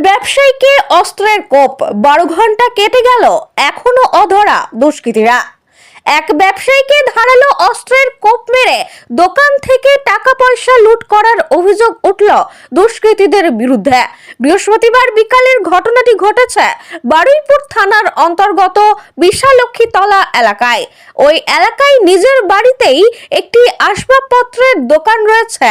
ব্যবসায়ীকে অস্ত্রের কোপ বারো ঘণ্টা কেটে গেল এখনও অধরা দুষ্কৃতীরা। এক ব্যবসায়ীকে ধারালো অস্ত্রের কোপ মেরে দোকান থেকে টাকা পয়সা লুট করার অভিযোগ উঠল দুষ্কৃতীদের বিরুদ্ধে। বৃহস্পতিবার বিকালের ঘটনাটি ঘটেছে বারুইপুর থানার অন্তর্গত বিশালক্ষী তলা এলাকায়। ওই এলাকায় নিজের বাড়িতেই একটি আসবাবপত্রের দোকান রয়েছে,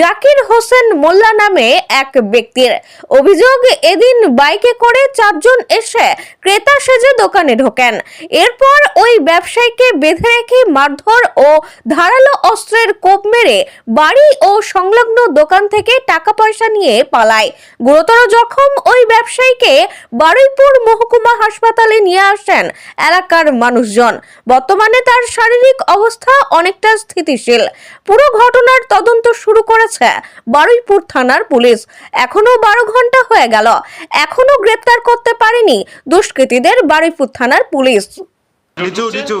জাকির হোসেন মোল্লা নামে এক ব্যক্তির। অভিযোগ, এদিন বাইকে করে চারজন এসে ক্রেতা সেজে দোকানে ঢোকেন। এরপর ওই ব্যবসায়ীকে বেঁধে রেখে মারধর ও ধারালো অস্ত্রের কোপ মেরে বাড়ি ও সংলগ্ন দোকান থেকে টাকা পয়সা নিয়ে পালায়। গুরুতর জখম ওই ব্যবসায়ীকে বারুইপুর মহকুমা হাসপাতালে নিয়ে আসেন এলাকার মানুষজন। বর্তমানে তার শারীরিক অবস্থা অনেকটা স্থিতিশীল। পুরো ঘটনার তদন্ত শুরু করেছে বারুইপুর থানার পুলিশ। এখনও বারো ঘণ্টা হয়ে গেল। এখনও গ্রেপ্তার করতে পারেনি দুষ্কৃতীদের বারুইপুর থানার পুলিশ। নিচু নিচু।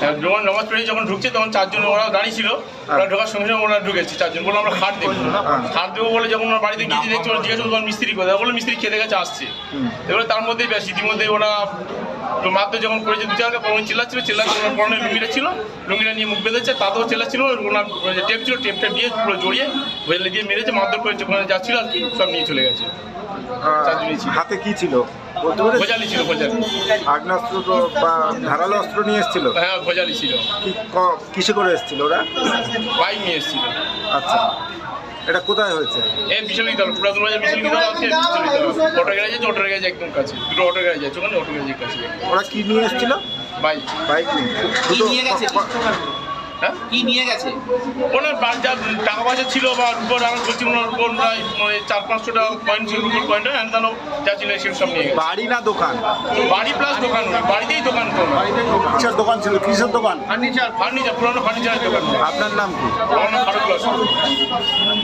হ্যাঁ, যখন নামাজ পড়ে যখন ঢুকছে তখন চারজন ওরা দাঁড়িয়ে ছিল ওরা ঢোকার সঙ্গে সঙ্গে ওরা ঢুকেছে। চারজন বলে আমরা খাট দেবো। খাট দেবো বলে যখন ওরা বাড়িতে গিয়েছি দেখছি ওরা জিজ্ঞাসা করল মিস্ত্রি কোথায়? বলে মিস্ত্রি খেতে গেছে আসছে। এবারে তার মধ্যেই বেশ ইতিমধ্যে ওরা মাত্র যখন করেছে দু চারটা পরনে চিল্লাচ্ছিল চিল্লাচ্ছিল ওনার পরনে লুঙ্গিটা ছিল লুঙ্গিটা নিয়ে মুখ বেঁধেছে তাতেও চিল্লাচ্ছিল ওনার যে টেপ ছিল টেপটা দিয়ে পুরো জড়িয়ে বেলে দিয়ে মেরেছে মারধর করেছে ওখানে যাচ্ছিল আর কি সব নিয়ে চলে গেছে। হাতে কি ছিল? ভোজালি ছিল ভোজালি। আগ্নেয়াস্ত্র তো বা ধারালো অস্ত্র নিয়ে এসেছিল? হ্যাঁ ভোজালি ছিল। কি ক- কিসে করে এসেছিল ওরা? বাইক নিয়ে এসেছিল। আচ্ছা। এটা কোথায় হয়েছে? এই বিশালী দল পুরাতন বাজার বিশালী দল আছে দল অটো গ্যারেজ আছে অটো গ্যারেজ একদম কাছে। দুটো অটো গ্যারেজ আছে ওখানে অটো গ্যারেজের কাছে। ওরা কি নিয়ে এসেছিল? বাইক। বাইক নিয়ে। দুটো ক- ক- হ্যাঁ? কি নিয়ে গেছে? ওনার যা টাকা পয়সা ছিল বা রুপোর আমার বলছি ওনার উপর প্রায় মানে চার পাঁচশো টাকা পয়েন্ট ছিল রুপোর পয়েন্ট হ্যাঁ তানো যা ছিল সেগুলো সব নিয়ে গেছে। বাড়ি না দোকান? বাড়ি প্লাস দোকান ওর, বাড়িতেই দোকান করো কিসের দোকান ছিল? কিসের দোকান? ফার্নিচার ফার্নিচার পুরানো ফার্নিচারের দোকান। আপনার নাম কি? পুরানো ফারুক ক্লাস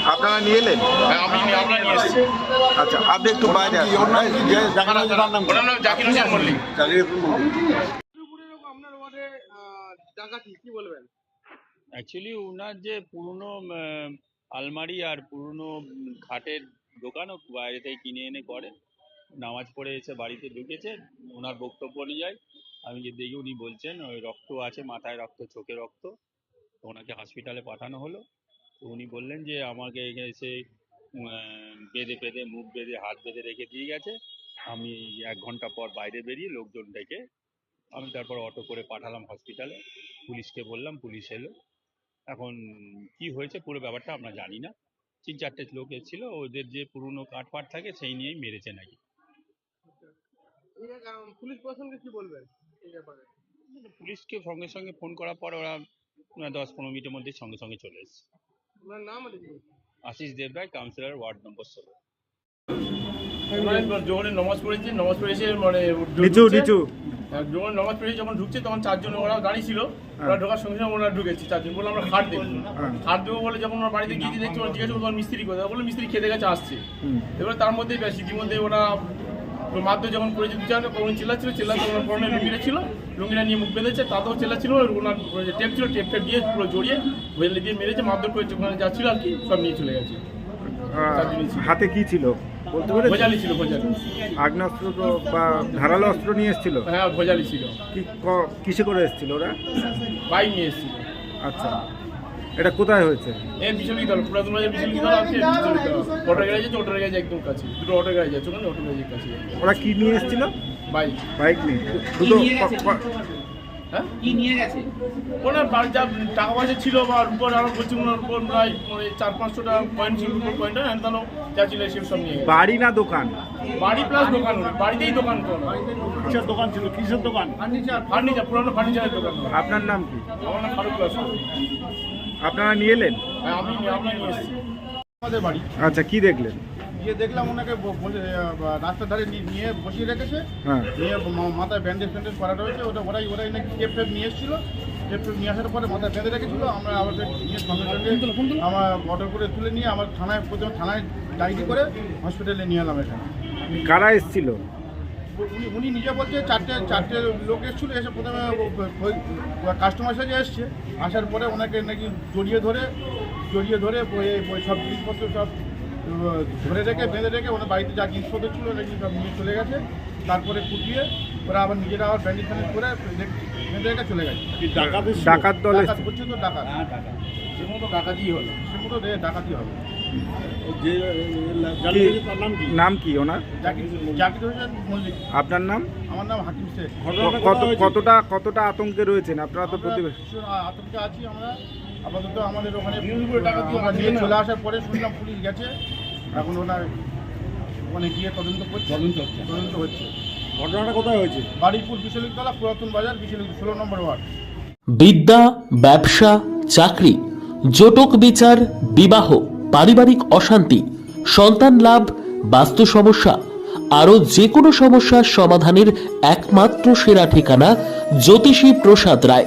আপনারা নিয়ে এলেন? হ্যাঁ আমি নিয়ে- আমরা নিয়ে এসেছি। আচ্ছা আপনি একটু বাইরে আসুন। ওনার নাম জাকির হোসেন মল্লিক। আপনার ওয়ার্ডে ডাকাতি কি বলবেন? অ্যাকচুয়ালি ওনার যে পুরনো আলমারি আর পুরনো খাটের দোকানও বাইরে থেকে কিনে এনে করে। নামাজ পড়ে এসে বাড়িতে ঢুকেছে। ওনার বক্তব্য অনুযায়ী আমি যে দেখি উনি বলছেন, ওই রক্ত আছে, মাথায় রক্ত, চোখে রক্ত। ওনাকে হসপিটালে পাঠানো হলো। তো উনি বললেন যে, আমাকে এসে বেঁধে বেঁধে, মুখ বেঁধে, হাত বেঁধে রেখে দিয়ে গেছে। আমি এক ঘণ্টা পর বাইরে বেরিয়ে লোকজন ডেকে আমি তারপর অটো করে পাঠালাম হসপিটালে পুলিশকে বললাম, পুলিশ এলো। এখন কি হয়েছে পুরো ব্যাপারটা আমরা জানি না। তিন চারটে লোক এসেছিল ওদের যে পুরনো কাঠ ফাট থাকে সেই নিয়েই মেরেছে নাকি। পুলিশ প্রশাসনকে কি বলবেন পুলিশকে সঙ্গে সঙ্গে ফোন করার পর ওরা দশ পনেরো মিনিটের মধ্যে সঙ্গে সঙ্গে চলে এসেছে। ওনার নাম Ashis Debroy councillor ward number ষোলো। মানে যখন নামাজ পড়েছি নামাজ পড়েছে মানে নিচু। নিচু যখন নামাজ পড়ে যখন ঢুকছে তখন চারজন ওরা দাঁড়িয়ে ছিল। ওরা ঢোকার সঙ্গে সঙ্গে ওরা ঢুকেছে। চারজন বলে আমরা খাট দেবো। খাট দেবো বলে যখন ওরা বাড়িতে গিয়েছি দেখছি ওরা জিজ্ঞাসা করল মিস্ত্রি কোথায়? বলে মিস্ত্রি খেতে গেছে আসছে। এবার তার মধ্যেই বেশ ইতিমধ্যে ওরা মাত্র যখন করেছে দু চারটা পরনে চিল্লাচ্ছিল চিল্লাচ্ছিল ওনার পরনে লুঙ্গিটা ছিল লুঙ্গিটা নিয়ে মুখ বেঁধেছে তাতেও চিল্লাচ্ছিল ওনার যে টেপ ছিল টেপটা দিয়ে পুরো জড়িয়ে বেলে দিয়ে মেরেছে মারধর করেছে ওখানে যাচ্ছিল আর কি সব নিয়ে চলে গেছে। হাতে কি ছিল? বলতে পারিস ভোজালি ছিল ভোজালি। আগ্নেয়াস্ত্র তো বা ধারালো অস্ত্র নিয়ে এসেছিল? হ্যাঁ ভোজালি ছিল। কি ক- কিসে করে এসেছিল ওরা? বাইক নিয়ে এসেছিল। আচ্ছা। এটা কোথায় হয়েছে? এই বিশালী দল? পুরাতন বাজার বিশালী দল আছে? বিশালী দল? অটো গ্যারেজ আছে অটো গ্যারেজ একদম কাছে। দুটো অটো গ্যারেজ আছে ওখানে অটো গ্যারেজের কাছে। ওরা কি নিয়ে এসেছিল? বাইক। বাইক নিয়ে। দুটো ক- ক- হ্যাঁ? কি নিয়ে গেছে? ওনার বাড়ি যা টাকা পয়সা ছিল বা উপর আরও বলছি ওনার উপর প্রায় মানে চার পাঁচশো টাকা পয়েন্ট ছিল উপর পয়েন্ট হ্যাঁ তানো যা ছিল সেগুলো সব নিয়ে গেছে। বাড়ি না দোকান? বাড়ি প্লাস দোকান বাড়িতেই দোকান করো কিসের দোকান ছিল? কিসের দোকান? ফার্নিচার ফার্নিচার পুরানো ফার্নিচারের দোকান আপনার নাম কি? আমার নাম ফারুক আপনারা নিয়ে এলেন? হ্যাঁ আমি নিয়ে এসেছি। আমাদের বাড়ি আচ্ছা কি দেখলেন? গিয়ে দেখলাম ওনাকে রাস্তার ধারে নি- নিয়ে বসিয়ে রেখেছে। হ্যাঁ। নিয়ে মাথায় ব্যান্ডেজ ফ্যান্ডেজ করা রয়েছে ওটা ওরাই ওরাই নাকি টেপ টেপ নিয়ে এসেছিল। টেপ টেপ নিয়ে আসার পরে মাথায় বেঁধে রেখেছিল। আমরা আবার নিয়ে সঙ্গে সঙ্গে আমার অটো করে তুলে নিয়ে আমার থানায় প্রথমে থানায় ডায়েরি করে হসপিটালে নিয়ে এলাম এখানে। কারা এসেছিল? উনি উনি নিজে বলছে চারটে চারটে লোক এসেছিল। এসে প্রথমে কাস্টমার সাথে এসছে। আসার পরে ওনাকে নাকি জড়িয়ে ধরে জড়িয়ে ধরে সব জিনিসপত্র সব ধরে রেখে বেঁধে রেখে ওদের বাড়িতে যা জিনিসপত্র ছিল নাকি সব নিয়ে চলে গেছে। তারপরে কুটিয়ে ওরা আবার নিজেরা আবার ব্যান্ডেজ ফ্যান্ডেজ করে বেঁধে রেখে চলে গেছে। ডাকাত দল ডাকাত এসেছিল? করছে তো ডাকাত। সে মতো হলো। সে মতো ডাকাতি হবে। নাম কি? ওনার? আপনার নাম? আমার নাম হাকিম শেখ। কত কতটা কতটা আতঙ্কে রয়েছেন আপনারা তো প্রতিবেশী? আতঙ্কে আছি আমরা। আপাতত আমাদের ওখানে আমরা নিয়ে চলে আসার পরে শুনলাম পুলিশ গেছে। এখন ওনার ওখানে গিয়ে তদন্ত করছে। তদন্ত হচ্ছে। তদন্ত হচ্ছে। ঘটনাটা কোথায় হয়েছে? বাড়িপুর বিশালিকতলা পুরাতন বাজার বিশালিক ষোলো নম্বর ওয়ার্ড। বিদ্যা ব্যবসা চাকরি জটক বিচার বিবাহ পারিবারিক অশান্তি সন্তান লাভ বাস্তু সমস্যা আরও যে কোনো সমস্যার সমাধানের একমাত্র সেরা ঠিকানা জ্যোতিষী প্রসাদ রায়।